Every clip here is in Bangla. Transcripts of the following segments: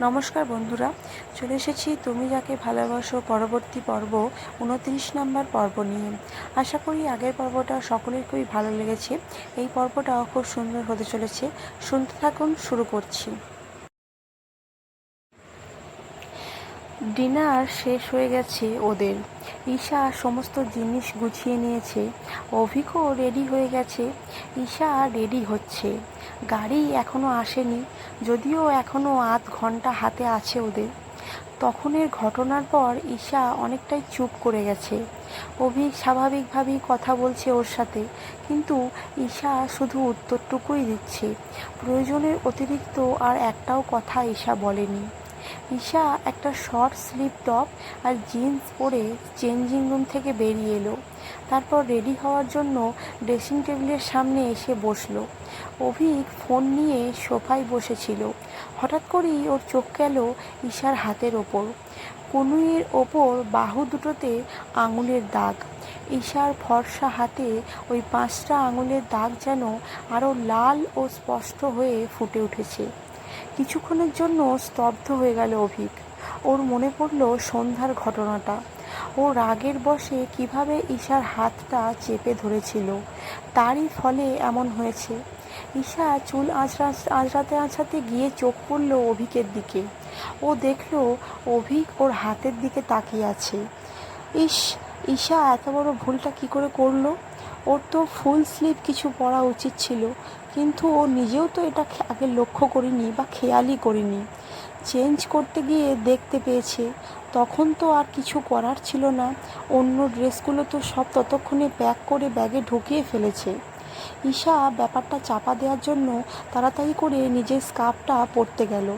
নমস্কার বন্ধুরা, চলে এসেছি তুমি যাকে ভালোবাসো পরবর্তী পর্ব উনত্রিশ নম্বর পর্ব নিয়ে। আশা করি আগের পর্বটা সকলের খুবই ভালো লেগেছে। এই পর্বটাও খুব সুন্দর হতে চলেছে। শুনতে থাকুন, শুরু করছি। ডিনার শেষ হয়ে গেছে ওদের। ঈশা সমস্ত জিনিস গুছিয়ে নিয়েছে। অভিকও রেডি হয়ে গেছে। ঈশা রেডি হচ্ছে। গাড়ি এখনও আসেনি, যদিও এখনও আধ ঘণ্টা হাতে আছে ওদের। তখনের ঘটনার পর ঈশা অনেকটাই চুপ করে গেছে। অভিক স্বাভাবিকভাবেই কথা বলছে ওর সাথে, কিন্তু ঈশা শুধু উত্তরটুকুই দিচ্ছে। প্রয়োজনের অতিরিক্ত আর একটাও কথা ঈশা বলেনি। ঈশা একটা শর্ট স্লিভ টপ আর জিন্স পরে চেঞ্জিং রুম থেকে বেরিয়ে এলো। তারপর রেডি হওয়ার জন্য ড্রেসিং টেবিলের সামনে এসে বসল। অভিক ফোন নিয়ে সোফায় বসেছিল। হঠাৎ করেই ওর চোখ গেল ঈশার হাতের ওপর। কনুইয়ের ওপর বাহু দুটোতে আঙুলের দাগ। ঈশার ফর্সা হাতে ওই পাঁচটা আঙুলের দাগ যেন আরও লাল ও স্পষ্ট হয়ে ফুটে উঠেছে। কিছুক্ষণের জন্য স্তব্ধ হয়ে গেল অভিক। ওর মনে পড়ল সন্ধ্যার ঘটনাটা। ও রাগের বশে কীভাবে ঈশার হাতটা চেপে ধরেছিল, তারই ফলে এমন হয়েছে। ঈশা চুল আঁচড়া, আঁচড়াতে আঁচড়াতে গিয়ে চোখ পড়ল অভিকের দিকে। ও দেখল অভিক ওর হাতের দিকে তাকিয়ে আছে। ইস, ঈশা এত বড় ভুলটা কি করে করল? ওর তো ফুল স্লিভ কিছু পরা উচিত ছিল। কিন্তু ও নিজেও তো এটা আগে লক্ষ্য করিনি বা খেয়ালই করিনি। চেঞ্জ করতে গিয়ে দেখতে পেয়েছে। তখন তো আর কিছু করার ছিল না। অন্য ড্রেসগুলো তো সব ততক্ষণে প্যাক করে ব্যাগে ঢুকিয়ে ফেলেছে। ঈশা ব্যাপারটা চাপা দেওয়ার জন্য তাড়াতাড়ি করে নিজের স্কার্ফটা পরতে গেল।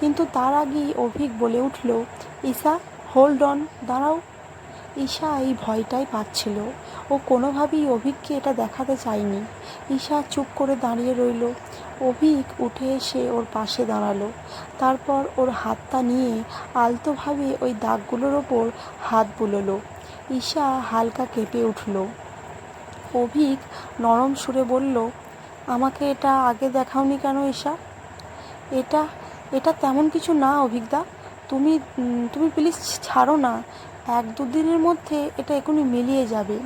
কিন্তু তার আগেই অভিক বলে উঠল, ঈশা হোল্ড অন দাঁড়াও। ঈশা এই ভয়টাই পাচ্ছিল। ও কোনোভাবেই অভিককে এটা দেখাতে চায়নি। ঈশা চুপ করে দাঁড়িয়ে রইল। অভিক উঠে এসে ওর পাশে দাঁড়াল। তারপর ওর হাতটা নিয়ে আলতোভাবে ওই দাগগুলোর ওপর হাত বুলোলো। ঈশা হালকা কেঁপে উঠল। অভিক নরম সুরে বলল, আমাকে এটা আগে দেখাওনি কেন ঈশা? এটা এটা তেমন কিছু না অভিজ্ঞা তুমি তুমি প্লিজ ছাড়ো না। এক দুদিনের মধ্যে এটা এখনই মিলিয়ে যাবে।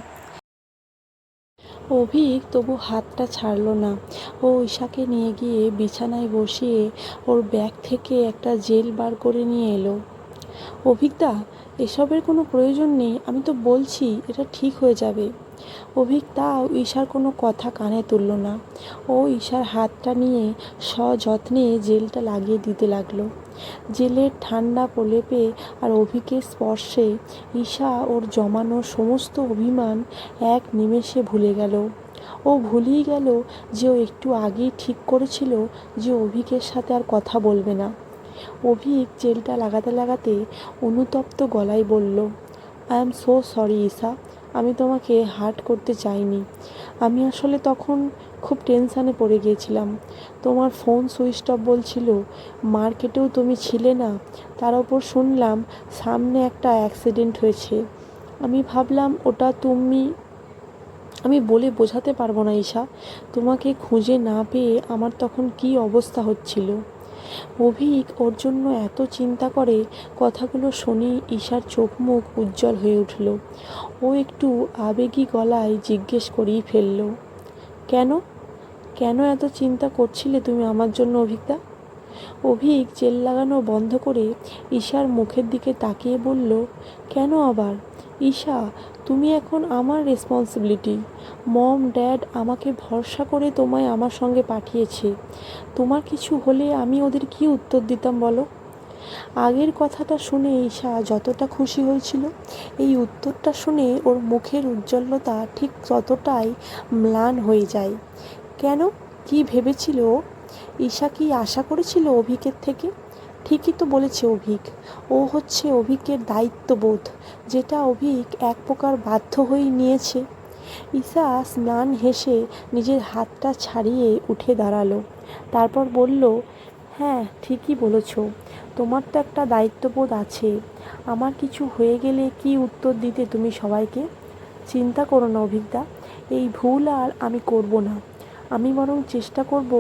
অভিক তবু হাতটা ছাড়ল না। ও ঈশাকে নিয়ে গিয়ে বিছানায় বসিয়ে ওর ব্যাগ থেকে একটা জেল বার করে নিয়ে এলো। অভিকদা, এসবের কোনো প্রয়োজন নেই, আমি তো বলছি, এটা ঠিক হয়ে যাবে। অভিক ঈশার কোনো কথা কানে তুলল না। ও ঈশার হাতটা নিয়ে সযত্নে জেলটা লাগিয়ে দিতে লাগল। জেলের ঠান্ডা প্রলেপে আর অভিকের স্পর্শে ঈশা ওর জমানো সমস্ত অভিমান এক নিমেষে ভুলে গেল। ও ভুলেই গেল যে ও একটু আগেই ঠিক করেছিল যে অভিকের সাথে আর কথা বলবে না। অভিক জেলটা লাগাতে লাগাতে অনুতপ্ত গলায় বলল I am so sorry Isha. আমি তোমাকে হার্ট করতে চাইনি। আমি আসলে তখন খুব টেনশানে পড়ে গিয়েছিলাম। তোমার ফোন সুইচ অফ বলছিল, মার্কেটেও তুমি ছিলে না। তার ওপর শুনলাম, সামনে একটা অ্যাক্সিডেন্ট হয়েছে। আমি ভাবলাম, ওটা তুমি আমি বলে বোঝাতে পারব না ঈশা। তোমাকে খুঁজে না পেয়ে আমার তখন কী অবস্থা হচ্ছিল? অভিক ওর জন্য এত চিন্তা করে কথাগুলো শুনে ঈশার চোখ মুখ উজ্জ্বল হয়ে উঠল। ও একটু আবেগী গলায় জিজ্ঞেস করেই ফেলল, কেন? কেন এত চিন্তা করছিলে তুমি আমার জন্য অভিকদা? অভিক জেল লাগানো বন্ধ করে ঈশার মুখের দিকে তাকিয়ে বলল, কেন আবার? ঈশা, তুমি এখন আমার রেসপন্সিবিলিটি মম, ড্যাড আমাকে ভরসা করে তোমায় আমার সঙ্গে পাঠিয়েছে। তোমার কিছু হলে আমি ওদের কি উত্তর দিতাম বলো? আগের কথাটা শুনে ঈশা যতটা খুশি হয়েছিল, এই উত্তরটা শুনে ওর মুখের উজ্জ্বলতা ঠিক ততটাই ম্লান হয়ে যায়। কেন? কি ভেবেছিল ঈশা কি আশা করেছিল অভিকের থেকে? ঠিকই তো বলেছে অভিক। ও হচ্ছে অভিকের দায়িত্ববোধ, যেটা অভিক এক প্রকার বাধ্য হয়েই নিয়েছে। ঈশা স্নান হেসে নিজের হাতটা ছাড়িয়ে উঠে দাঁড়াল। তারপর বলল হ্যাঁ ঠিকই বলেছ। তোমার তো একটা দায়িত্ববোধ আছে। আমার কিছু হয়ে গেলে কি উত্তর দিতে তুমি সবাইকে? চিন্তা করো না অভিজ্ঞতা এই ভুল আর আমি করব না। আমি বরং চেষ্টা করব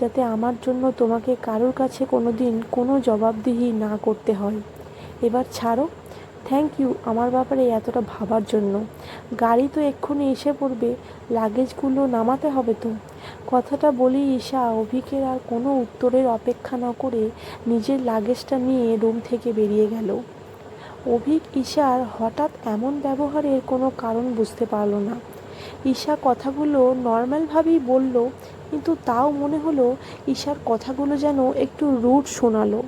যাতে আমার জন্য তোমাকে কারোর কাছে কোনো দিন কোনো জবাবদিহি না করতে হয়। এবার ছাড়ো। থ্যাংক ইউ আমার ব্যাপারে এতটা ভাবার জন্য। গাড়ি তো এক্ষুনি এসে পড়বে, লাগেজগুলো নামাতে হবে তো। কথাটা বলি ঈশা অভিকের আর কোনো উত্তরের অপেক্ষা না করে নিজের লাগেজটা নিয়ে রুম থেকে বেরিয়ে গেল। অভিক, ঈশার হঠাৎ এমন ব্যবহারের কোনো কারণ বুঝতে পারল না। ঈশা কথাগুলো নর্মালভাবেই বলল, কিন্তু তাও মনে হলো ঈশার কথাগুলো যেন একটু রুট শোনালো।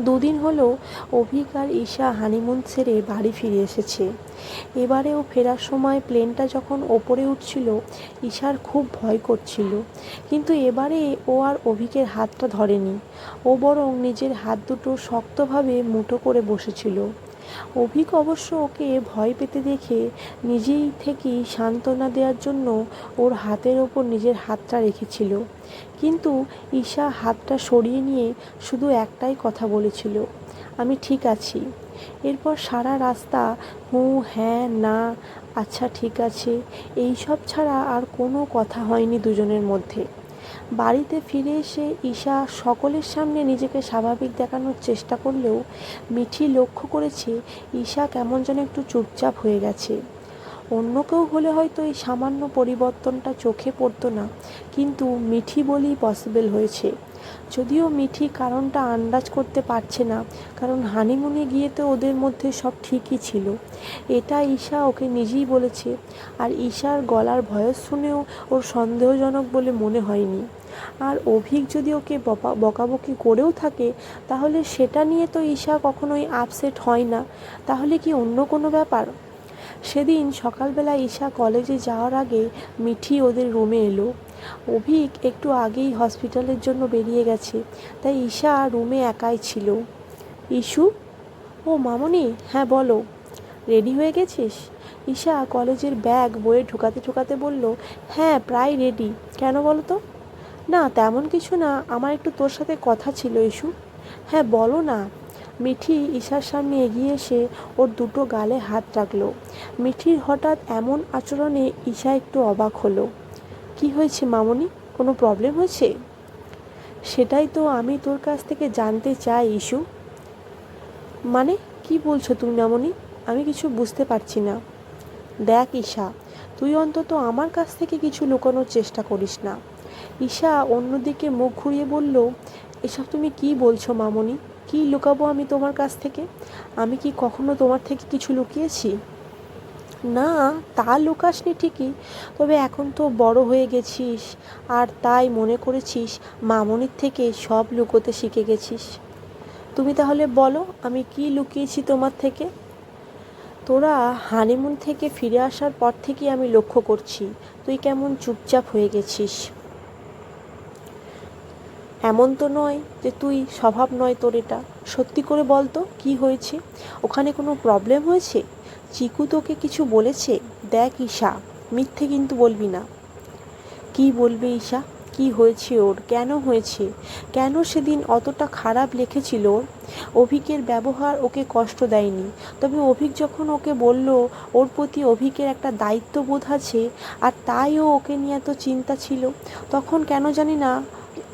দুদিন হলো অভিক আর ঈশা হানিমুন ছেড়ে বাড়ি ফিরে এসেছে। এবারেও ফেরার সময় প্লেনটা যখন ওপরে উঠছিল, ঈশার খুব ভয় করছিল। কিন্তু এবারে ও আর অভিকের হাতটা ধরেনি। ও বরং নিজের হাত দুটো শক্তভাবে মুঠো করে বসেছিল। অভিক অবশ্য ওকে ভয় পেতে দেখে নিজেই থেকেই সান্ত্বনা দেওয়ার জন্য ওর হাতের ওপর নিজের হাতটা রেখেছিল। কিন্তু ঈশা হাতটা সরিয়ে নিয়ে শুধু একটাই কথা বলেছিল, আমি ঠিক আছি। এরপর সারা রাস্তা হুঁ হ্যাঁ না আচ্ছা ঠিক আছে। এই সব ছাড়া আর কোনো কথা হয়নি দুজনের মধ্যে। বাড়িতে ফিরে এসে ঈশা সকলের সামনে নিজেকে স্বাভাবিক দেখানোর চেষ্টা করলেও মিঠি লক্ষ্য করেছে ঈশা কেমন যেন একটু চুপচাপ হয়ে গেছে। অন্য কেউ হলে হয়তো এই সামান্য পরিবর্তনটা চোখে পড়তো না, কিন্তু মিঠি বলেই পসিবল হয়েছে। যদিও মিঠি কারণটা আন্দাজ করতে পারছে না, কারণ হানিমুনে গিয়ে তো ওদের মধ্যে সব ঠিকই ছিল। এটা ঈশা ওকে নিজেই বলেছে, আর ঈশার গলার ভয়েস শুনেও ওর সন্দেহজনক বলে মনে হয়নি। আর অভিক যদি ওকে বকা বকাবকি করেও থাকে, তাহলে সেটা নিয়ে তো ঈশা কখনোই আপসেট হয় না। তাহলে কি অন্য কোনো ব্যাপার? সেদিন সকালবেলা ঈশা কলেজে যাওয়ার আগে মিঠি ওদের রুমে এলো। অভিক একটু আগেই হসপিটালের জন্য বেরিয়ে গেছে। তাই ঈশা রুমে একাই ছিল। ইস্যু ও মামনি হ্যাঁ বলো। রেডি হয়ে গেছিস? ঈশা কলেজের ব্যাগ বয়ে ঢুকাতে ঢুকাতে বলল হ্যাঁ প্রায় রেডি। কেন বলো তো? না, তেমন কিছু না, আমার একটু তোর সাথে কথা ছিল ইস্যু হ্যাঁ বলো না। মিঠি ঈশার সামনে এগিয়ে এসে ওর দুটো গালে হাত রাখল। মিঠির হঠাৎ এমন আচরণে ঈশা একটু অবাক হলো। কি হয়েছে মামনি? কোনো প্রবলেম হয়েছে? সেটাই তো আমি তোর কাছ থেকে জানতে চাই ইস্যু মানে কি বলছো তুমি মামনি? আমি কিছু বুঝতে পারছি না। দেখ ঈশা, তুই অন্তত আমার কাছ থেকে কিছু লুকানোর চেষ্টা করিস না। ঈশা অন্যদিকে মুখ ঘুরিয়ে বলল, এসব তুমি কি বলছো মামনি? কি লুকাবো আমি তোমার কাছ থেকে? আমি কি কখনো তোমার থেকে কিছু লুকিয়েছি? না, তা লুকাসনি ঠিকই। তবে এখন তো বড় হয়ে গেছিস আর তাই মনে করেছিস মামনির থেকে সব লুকোতে শিখে গেছিস। তুমি তাহলে বলো, আমি কি লুকিয়েছি তোমার থেকে? তোরা হানিমুন থেকে ফিরে আসার পর থেকেই আমি লক্ষ্য করছি, তুই কেমন চুপচাপ হয়ে গেছিস। এমন তো নয় যে তুই স্বভাব নয় তোর এটা। সত্যি করে বল তো কী হয়েছে? ওখানে কোনো প্রবলেম হয়েছে? চিকু তোকে কিছু বলেছে? দেখ ঈশা, মিথ্যে কিন্তু বলবি না। কি বলবে ঈশা? কি হয়েছে ওর? কেন হয়েছে? কেন সেদিন অতটা খারাপ লিখেছিল অভিকের ব্যবহার ওকে কষ্ট দেয়নি। তবে অভিক যখন ওকে বলল, ওর প্রতি অভিকের একটা দায়িত্ববোধ আছে, আর তাই ও ওকে নিয়ে এত চিন্তা ছিল, তখন কেন জানি না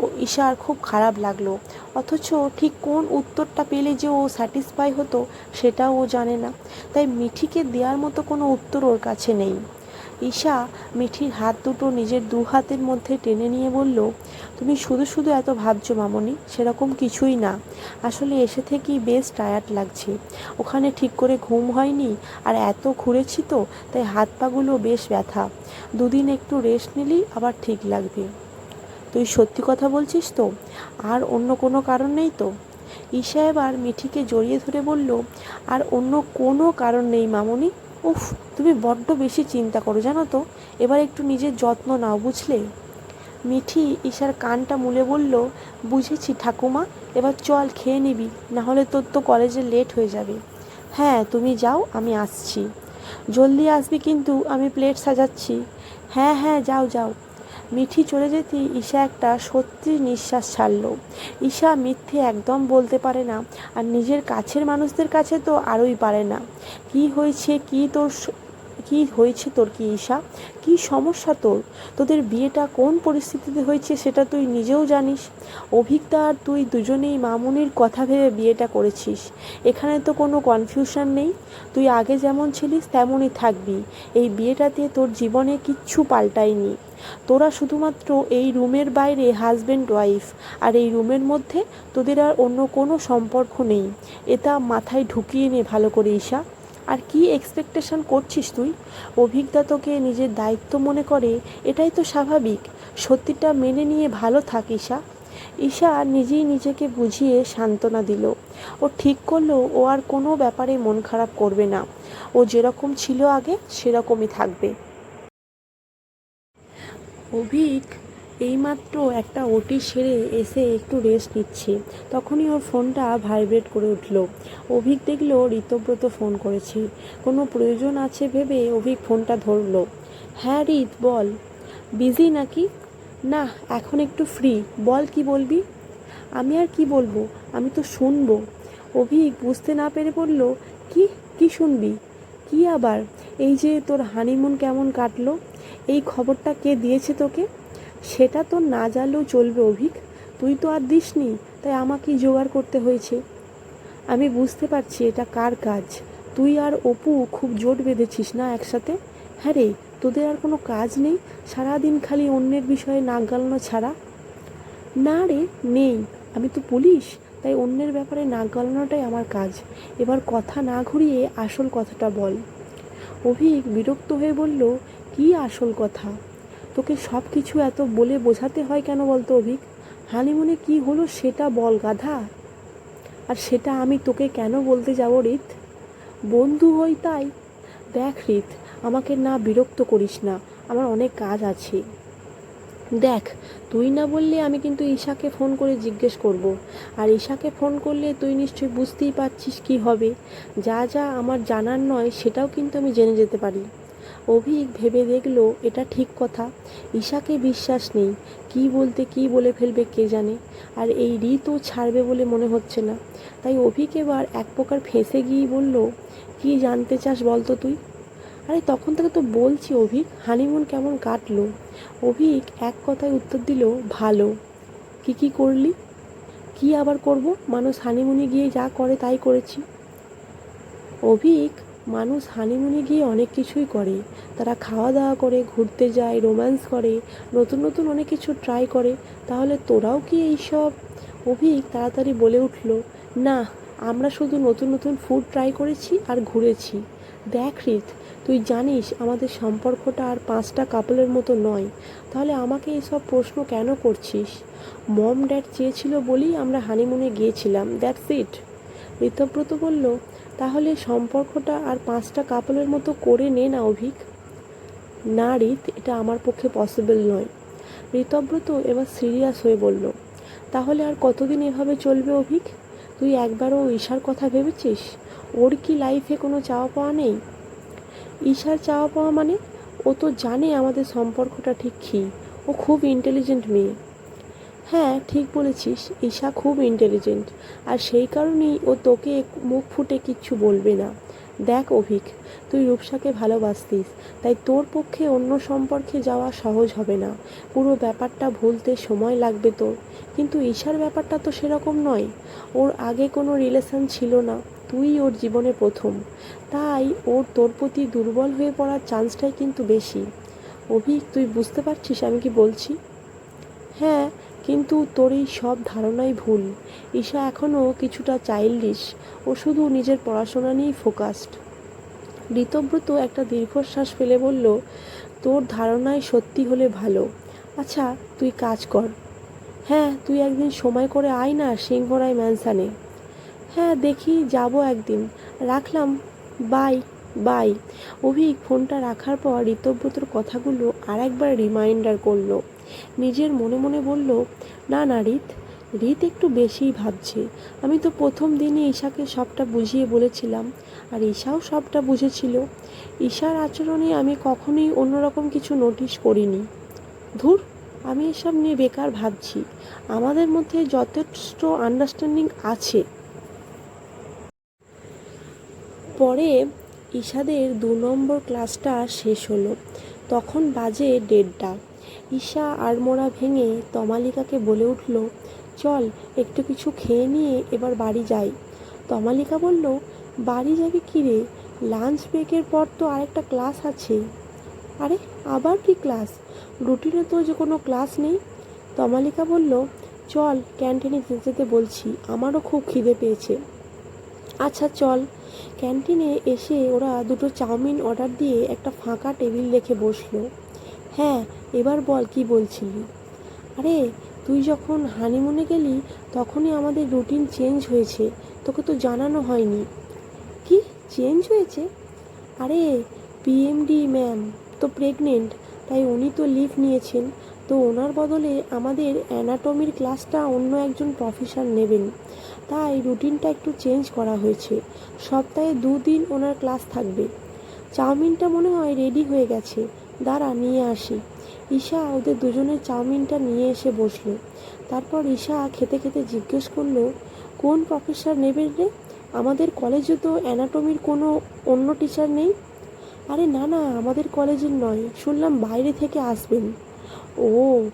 ও ঈশার খুব খারাপ লাগল। অথচ ঠিক কোন উত্তরটা পেলে যে ও স্যাটিসফাই হতো, সেটাও ও জানে না। তাই মিঠিকে দেওয়ার মতো কোনো উত্তর ওর কাছে নেই। ঈশা মিঠির হাত দুটো নিজের দু হাতের মধ্যে টেনে নিয়ে বলল, তুমি শুধু শুধু এত ভাবছ মামনি? সেরকম কিছুই না। আসলে এসে থেকেই বেশ টায়ার্ড লাগছে। ওখানে ঠিক করে ঘুম হয়নি, আর এত ঘুরেছি তো, তাই হাত পাগুলো বেশ ব্যথা। দুদিন একটু রেস্ট নিলেই আবার ঠিক লাগবে। তুই সত্যি কথা বলছিস তো? আর অন্য কোনো কারণ নেই তো? ঈশা এবার মিঠিকে জড়িয়ে ধরে বলল, আর অন্য কোনো কারণ নেই মামনি? উফ, তুমি বড্ড বেশি চিন্তা করো জানো তো? এবার একটু নিজের যত্ন নাও, বুঝলে? মিঠি ঈশার কানটা মুলে বলল, বুঝেছি ঠাকুমা, এবার চল খেয়ে নিবি, নাহলে তোর তো কলেজে লেট হয়ে যাবে। হ্যাঁ তুমি যাও, আমি আসছি। জলদি আসবি কিন্তু, আমি প্লেট সাজাচ্ছি। হ্যাঁ হ্যাঁ যাও যাও। মিঠি চলে যেতে ঈশা একটা সত্যি নিঃশ্বাস ছাড়ল। ঈশা মিথ্যে একদম বলতে পারে না, আর নিজের কাছের মানুষদের কাছে তো আরোই পারে না। কি হয়েছে, কি তোর কি হয়েছে তোর কি ঈশা? কি সমস্যা তোর? তোদের বিয়েটা কোন পরিস্থিতিতে হয়েছে সেটা তুই নিজেও জানিস। অভিজ্ঞতা আর তুই দুজনেই মামুনির কথা ভেবে বিয়েটা করেছিস। এখানে তো কোনো কনফিউশন নেই। তুই আগে যেমন ছিলিস তেমনই থাকবি। এই বিয়েটাতে তোর জীবনে কিচ্ছু পাল্টায়নি। তোরা শুধুমাত্র এই রুমের বাইরে হাজব্যান্ড ওয়াইফ আর এই রুমের মধ্যে তোদের আর অন্য কোনো সম্পর্ক নেই। এটা মাথায় ঢুকিয়ে নে ভালো করে ঈশা। আর কি এক্সপেকটেশন করছিস তুই? অভিজ্ঞতা তোকে নিজের দায়িত্ব মনে করে, এটাই তো স্বাভাবিক। সত্যিটা মেনে নিয়ে ভালো থাক ঈশা ঈশা নিজেই নিজেকে বুঝিয়ে সান্ত্বনা দিল। ও ঠিক করল, ও আর কোনো ব্যাপারে মন খারাপ করবে না। ও যেরকম ছিল আগে, সেরকমই থাকবে। অভিক এইমাত্র একটা ওটি সেরে এসে একটু রেস্ট নিচ্ছে। তখনই ওর ফোনটা ভাইব্রেট করে উঠল। অভিক দেখল ঋতব্রত ফোন করেছে। কোনো প্রয়োজন আছে ভেবে অভিক ফোনটা ধরলো। হ্যাঁ রিত, বল। বিজি নাকি? না, এখন একটু ফ্রি বল কি বলবি? আমি আর কি বলব? আমি তো শুনব। অভিক বুঝতে না পেরে বলল, কি? কি শুনবি? কি আবার? এই যে তোর হানিমুন কেমন কাটলো? এই খবরটা কে দিয়েছে তোকে? সেটা তো না জানলেও চলবে অভিক। তুই তো আর দিসনি, তাই আমাকেই জোগাড় করতে হয়েছে। আমি বুঝতে পারছি এটা কার কাজ। তুই আর অপু খুব জোট বেঁধেছিস না একসাথে? হ্যাঁ রে, তোদের আর কোনো কাজ নেই? সারাদিন খালি অন্যের বিষয়ে নাক গালানো ছাড়া? না রে, নেই। আমি তো পুলিশ, তাই অন্যের ব্যাপারে নাক গলানোটাই আমার কাজ। এবার কথা না ঘুরিয়ে আসল কথাটা বল। অভিক বিরক্ত হয়ে বলল, কি আসল কথা? তোকে সব কিছু এত বলে বোঝাতে হয় কেন বলতো অভিক? হানিমুনে কি হলো সেটা বল, গাধা। আর সেটা আমি তোকে কেন বলতে যাব, রিত? বন্ধু হই তাই। দেখ, রিত, আমাকে না বিরক্ত করিস না, আমার অনেক কাজ আছে। দেখ, তুই না বললে আমি কিন্তু ঈশাকে ফোন করে জিজ্ঞেস করব। আর ঈশাকে ফোন করলে তুই নিশ্চয়ই বুঝতেই পারছিস কি হবে। যা যা আমার জানার নয়, সেটাও কিন্তু আমি জেনে যেতে পারি। অভিক ভেবে দেখল, এটা ঠিক কথা। ঈশাকে বিশ্বাস নেই, কি বলতে কি বলে ফেলবে কে জানে? আর এই ঋতও ছাড়বে বলে মনে হচ্ছে না। তাই অভিক এবার এক প্রকার ফেঁসে গিয়েই বলল, কি জানতে চাস বলতো তুই? আরে, তখন থেকে তো বলছি অভিক হানিমুন কেমন কাটলো? অভিক এক কথায় উত্তর দিল, ভালো। কি কি করলি? কি আবার করব? মানুষ হানিমুনে গিয়ে যা করে তাই করেছি। অভিক মানুষ হানিমুনে গিয়ে অনেক কিছুই করে। তারা খাওয়া দাওয়া করে, ঘুরতে যায় রোম্যান্স করে, নতুন নতুন অনেক কিছু ট্রাই করে। তাহলে তোরাও কি এইসব? অভিক তাড়াতাড়ি বলে উঠল, না, আমরা শুধু নতুন নতুন ফুড ট্রাই করেছি আর ঘুরেছি। দেখ রিত তুই জানিস আমাদের সম্পর্কটা আর পাঁচটা কাপলের মতো নয়। তাহলে আমাকে এসব প্রশ্ন কেন করছিস? মম ড্যাড চেয়েছিল বলেই আমরা হানিমুনে গিয়েছিলাম দ্যাটস ইট ঋতব্রত বলল তাহলে সম্পর্কটা আর পাঁচটা কাপলের মতো করে নে না অভিক। না, রিত, এটা আমার পক্ষে পসিবল নয়। ঋতব্রত এবার সিরিয়াস হয়ে বলল, তাহলে আর কতদিন এভাবে চলবে অভিক? তুই একবারও ঈশার কথা ভেবেছিস? ওর কি লাইফে কোনো চাওয়া পাওয়া নেই? ঈশার চাওয়া পাওয়া মানে ও তো জানে আমাদের সম্পর্কটা ঠিক কী। ও খুব ইন্টেলিজেন্ট মেয়ে। হ্যাঁ ঠিক বলেছিস। ঈশা খুব ইন্টেলিজেন্ট আর সেই কারণেই ও তোকে মুখ ফুটে কিচ্ছু বলবে না। দেখ, অভিক, তুই রূপসাকে ভালোবাসতিস, তাই তোর পক্ষে অন্য সম্পর্কে যাওয়া সহজ হবে না। পুরো ব্যাপারটা ভুলতে সময় লাগবে তোর। কিন্তু ঈশার ব্যাপারটা তো সেরকম নয়। ওর আগে কোনো রিলেশন ছিল না। তুই ওর জীবনে প্রথম। তাই ওর তোর প্রতি দুর্বল হয়ে পড়ার চান্সটাই কিন্তু বেশি। অভিক, তুই বুঝতে পারছিস আমি কি বলছি? হ্যাঁ কিন্তু তোর এই সব ধারণাই ভুল। ঈশা এখনও কিছুটা চাইল্ডিশ ও শুধু নিজের পড়াশোনা নিয়েই ফোকাসড ঋতব্রত একটা দীর্ঘশ্বাস ফেলে বলল, তোর ধারণায় সত্যি হলে ভালো। আচ্ছা তুই কাজ কর। হ্যাঁ তুই একদিন সময় করে আয় না সিংহরায় ম্যানসানে। হ্যাঁ দেখি, যাব একদিন। রাখলাম। Bye bye. অভিক ফোনটা রাখার পর ঋতব্রতর কথাগুলো আর একবার রিমাইন্ডার করল। নিজের মনে মনে বলল, না না, রিত রিত একটু বেশিই ভাবছে। আমি তো প্রথম দিনই ঈশাকে সবটা বুঝিয়ে বলেছিলাম। আর ঈশাও সবটা বুঝেছিল। ঈশার আচরণে আমি কখনোই অন্যরকম কিছু নোটিশ করিনি। ধুর, আমি এসব নিয়ে বেকার ভাবছি। আমাদের মধ্যে যথেষ্ট আন্ডারস্ট্যান্ডিং আছে। পরে ঈশাদের দু নম্বর ক্লাসটা শেষ হলো। তখন বাজে দেড়টা। ঈশা আড়মোড়া ভেঙে তমালিকাকে বলে উঠল, চল, একটু কিছু খেয়ে নিয়ে এবার বাড়ি যাই। তমালিকা বলল, বাড়ি যাবি কী রে? লাঞ্চ ব্রেকের পর তো আরেকটা ক্লাস আছে। আরে, আবার কি ক্লাস রুটিনে তো যে কোনো ক্লাস নেই? তমালিকা বলল, চল ক্যান্টিনে যেতে যেতে বলছি, আমারও খুব খিদে পেয়েছে। আচ্ছা চল। ক্যান্টিনে এসে ওরা দুটো চাউমিন অর্ডার দিয়ে একটা ফাঁকা টেবিল রেখে বসল। হ্যাঁ এবার বল কি বলছিলি? আরে, তুই যখন হানিমুনে গেলি, তখনই আমাদের রুটিন চেঞ্জ হয়েছে। তোকে তো জানানো হয়নি। কি? চেঞ্জ হয়েছে? আরে পিএমডি ম্যাম তো প্রেগনেন্ট তাই উনি তো লিভ নিয়েছেন। তো ওনার বদলে আমাদের অ্যানাটমির ক্লাসটা অন্য একজন প্রফেসর নেবেন। তাই রুটিনটা একটু চেঞ্জ করা হয়েছে। সপ্তাহে দুদিন ওনার ক্লাস থাকবে। চাউমিনটা মনে হয় রেডি হয়ে গেছে। দাঁড়া, নিয়ে আসি। ঈশা ওদের দুজনের চাউমিনটা নিয়ে এসে বসল। তারপর ঈশা খেতে খেতে জিজ্ঞেস করল, কোন প্রফেসর নেবেন রে? আমাদের কলেজে তো অ্যানাটমির কোনো অন্য টিচার নেই? আরে না না, আমাদের কলেজের নয়। শুনলাম বাইরে থেকে আসবেন। ও।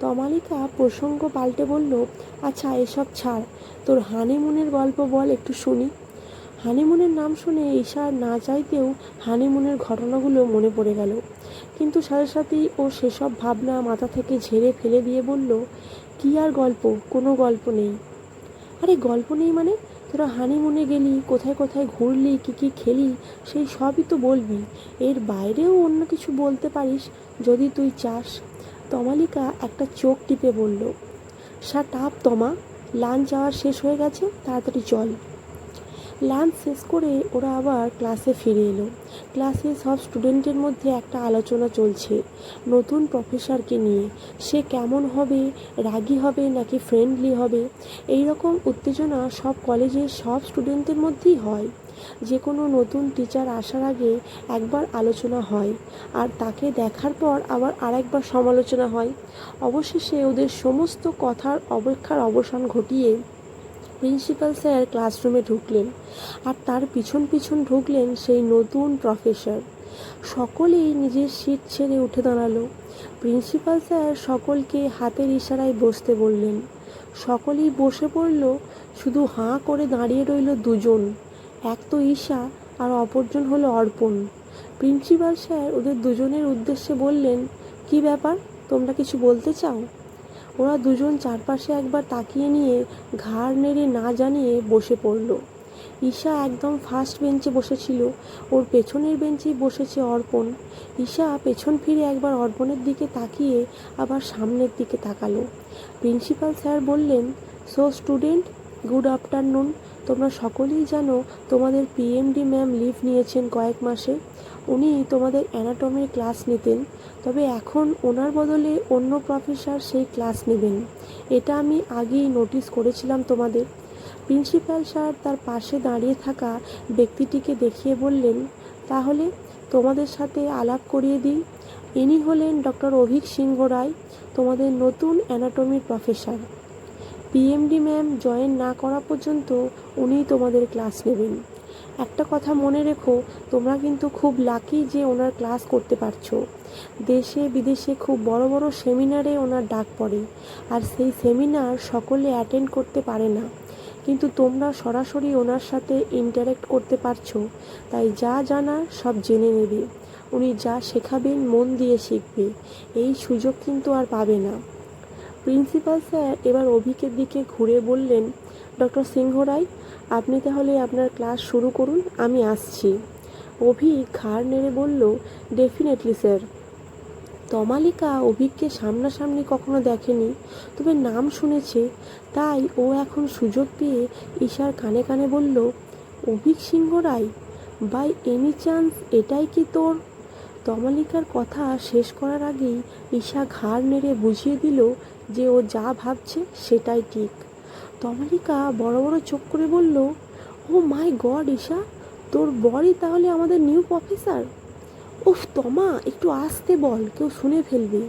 তমালিকা প্রসঙ্গ পাল্টে বলল আচ্ছা এসব ছাড়। তোর হানিমুনের গল্প বল একটু শুনি। হানিমুনের নাম শুনে ঈশার না চাইতেও হানিমুনের ঘটনাগুলো মনে পড়ে গেল। কিন্তু সাথে ও সেসব ভাবনা মাথা থেকে ঝেড়ে ফেলে দিয়ে বলল, কি আর গল্প? কোনো গল্প নেই। আরে, গল্প নেই মানে? তোরা হানিমুনে গেলি, কোথায় কোথায় ঘুরলি, কী কী খেলি, সেই সবই তো বলবি। এর বাইরেও অন্য কিছু বলতে পারিস যদি তুই চাস। তমালিকা একটা চোখ টিপে বলল, shut up Tama, lunch hour শেষ হয়ে গেছে, তাড়াতাড়ি চল। লাঞ্চ শেষ করে ওরা আবার ক্লাসে ফিরে এলো। ক্লাসে সব স্টুডেন্টের মধ্যে একটা আলোচনা চলছে। নতুন প্রফেসরকে নিয়ে। সে কেমন হবে? রাগী হবে নাকি ফ্রেন্ডলি হবে? এই রকম উত্তেজনা সব কলেজের সব স্টুডেন্টের মধ্যেই হয়। যে কোনো নতুন টিচার আসার আগে একবার আলোচনা হয় আর তাকে দেখার পর আবার আরেকবার সমালোচনা হয়। অবশেষে ওদের সমস্ত কথার অপেক্ষার অবসান ঘটিয়ে প্রিন্সিপাল স্যার ক্লাসরুমে ঢুকলেন আর তার পিছন পিছন ঢুকলেন সেই নতুন প্রফেসর। সকলেই নিজের সিট ছেড়ে উঠে দাঁড়াল। প্রিন্সিপাল স্যার সকলকে হাতের ইশারায় বসতে বললেন। সকলেই বসে পড়ল, শুধু হাঁ করে দাঁড়িয়ে রইল দুজন। এক তো ঈশা আর অপরজন হলো অর্পণ। প্রিন্সিপাল স্যার ওদের দুজনের উদ্দেশ্যে বললেন, কি ব্যাপার? তোমরা কিছু বলতে চাও? ওরা দুজন চারপাশে একবার তাকিয়ে নিয়ে ঘাড় নেড়ে না জানিয়ে বসে পড়ল। ঈশা একদম ফার্স্ট বেঞ্চে বসেছিল, ওর পেছনের বেঞ্চেই বসেছে অর্পণ। ঈশা পেছন ফিরে একবার অর্পণের দিকে তাকিয়ে আবার সামনের দিকে তাকালো। প্রিন্সিপাল স্যার বললেন সো স্টুডেন্ট গুড আফটারনুন তোমরা সকলেই জানো তোমাদের পিএমডি ম্যাম লিভ নিয়েছেন কয়েক মাসে। উনি তোমাদের অ্যানাটমির ক্লাস নিতেন, তবে এখন ওনার বদলে অন্য প্রফেসর সেই ক্লাস নেবেন। এটা আমি আগেই নোটিস করেছিলাম তোমাদের। প্রিন্সিপাল স্যার তার পাশে দাঁড়িয়ে থাকা ব্যক্তিটিকে দেখিয়ে বললেন, তাহলে তোমাদের সাথে আলাপ করিয়ে দিই। ইনি হলেন ডক্টর অভিক সিংহ রায়, তোমাদের নতুন অ্যানাটমির প্রফেসর পিএমডি ম্যাম জয়েন না করা পর্যন্ত উনিই তোমাদের ক্লাস নেবেন। একটা কথা মনে রেখো, তোমরা কিন্তু খুব লাকি যে ওনার ক্লাস করতে পারছ। দেশে বিদেশে খুব বড় বড় সেমিনারে ওনার ডাক পড়ে। আর সেই সেমিনার সকলে অ্যাটেন্ড করতে পারে না। কিন্তু তোমরা সরাসরি ওনার সাথে ইন্টারেক্ট করতে পারছ। তাই যা জানা সব জেনে নেবে। উনি যা শেখাবেন মন দিয়ে শিখবে। এই সুযোগ কিন্তু আর পাবে না। প্রিন্সিপাল স্যার এবার অভিকের দিকে ঘুরে বললেন, ডক্টর সিংহ রায় আপনি তাহলে আপনার ক্লাস শুরু করুন, আমি আসছি। অভি ঘাড় নেড়ে বলল ডেফিনেটলি স্যার তমালিকা অভিককে সামনাসামনি কখনো দেখেনি, তবে নাম শুনেছে। তাই ও এখন সুযোগ পেয়ে ঈশার কানে কানে বলল, Abhik Singha Roy by any chance এটাই কি তোর? তমালিকার কথা শেষ করার আগেই ঈশা ঘাড় নেড়ে বুঝিয়ে দিল যে ও যা ভাবছে সেটাই ঠিক। তমালিকা বড় বড় চোখ করে বলল, ও মাই গড, ঈশা, তোর বরই তাহলে আমাদের নিউ প্রফেসর? উফ, তমা, একটু আসতে বল, কেউ শুনে ফেলবে।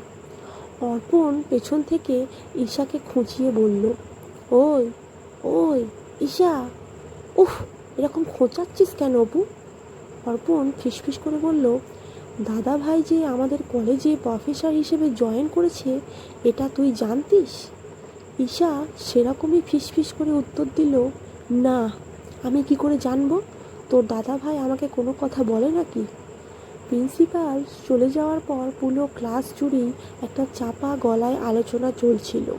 অর্পণ পেছন থেকে ঈশাকে খুঁচিয়ে বলল, ওই ওই, ঈশা, উফ, এরকম খোঁচাচ্ছিস কেন অপু? অর্পণ ফিসফিস করে বলল দাদা ভাই যে আমাদের কলেজে প্রফেসর হিসেবে জয়েন করেছে, এটা তুই জানতিস? ঈশা সেরকমই ফিসফিস করে উত্তর দিল, না, আমি কি করে জানব? তোর দাদা ভাই আমাকে কোনো কথা বলে নাকি? প্রিন্সিপাল চলে যাওয়ার পর পুরো ক্লাস জুড়েই একটা চাপা গলায় আলোচনা চলছিল।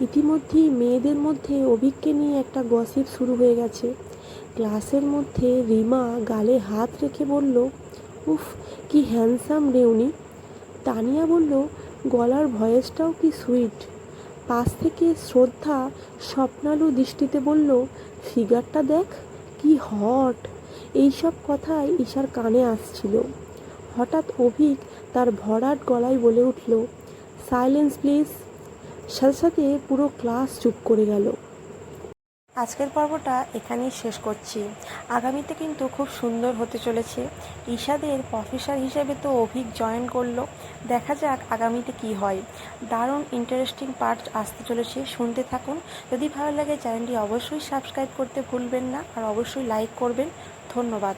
ইতিমধ্যেই মেয়েদের মধ্যে অভিককে নিয়ে একটা গসিপ শুরু হয়ে গেছে। ক্লাসের মধ্যে রিমা গালে হাত রেখে বলল, উফ, কি হ্যান্ডসাম রেউনি তানিয়া বলল, গলার ভয়েসটাও কি সুইট পাশ থেকে শ্রদ্ধা স্বপ্নালু দৃষ্টিতে বলল, ফিগারটা দেখ, কি হট। এইসব কথাই ঈশার কানে আসছিল। হঠাৎ অভিক তার ভরাট গলায় বলে উঠল, সাইলেন্স, প্লিজ। সাথে সাথে পুরো ক্লাস চুপ করে গেল। আজকের পর্বটা এখানেই শেষ করছি। আগামীতে কিন্তু খুব সুন্দর হতে চলেছে। ঈশাদের প্রফেসর হিসেবে তো অভিক জয়েন করল। দেখা যাক আগামীতে কি হয়। দারুণ ইন্টারেস্টিং পার্ট আসতে চলেছে। শুনতে থাকুন। যদি ভালো লাগে, চ্যানেলটি অবশ্যই সাবস্ক্রাইব করতে ভুলবেন না। আর অবশ্যই লাইক করবেন। ধন্যবাদ।